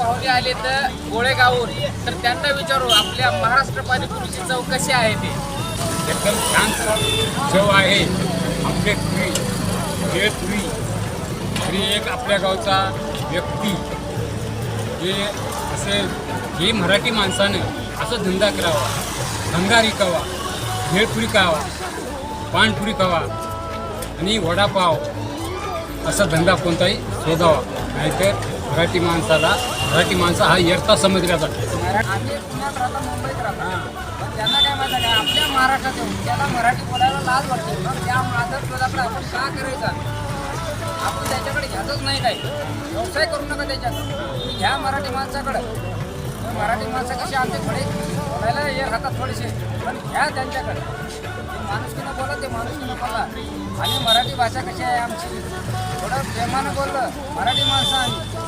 पाहुणे आले तर गोळेगावून तर त्यांना विचारू आपल्या महाराष्ट्र पाणीपुरीची चव कशी आहे ते? एकदम छान चव आहे. आपले पुरी हे पुरी आणि एक आपल्या गावचा व्यक्ती. जे असे हे मराठी माणसानं असं धंदा करावा. भंगारी खावा भेळपुरी खावा. पानपुरी खावा. आणि वडापाव. असा धंदा कोणताही शोधावा. नाहीतर मराठी माणसाला मराठी माणसा हा येरता समजला जातो आम्ही पुण्यात राहतो मुंबईत राहतो पण त्यांना काय माहिती आहे का? आपल्या महाराष्ट्रात येऊन त्याला मराठी बोलायला लाज वाटते. मग त्या मादर पदाकडे आपण का करायचा? आपण त्याच्याकडे घ्यायचंच नाही काही. व्यवसाय करू नका त्याच्यात. घ्या मराठी माणसाकडं. मराठी माणसं कशी आमचे थोडे बोलायला हे राहतात थोडेसे. पण घ्या त्यांच्याकडे. ते माणुसकीनं बोला ते माणुसकीनं बोला आणि मराठी भाषा कशी आहे आमची? थोडं प्रेमानं बोललं. मराठी माणसं आम्ही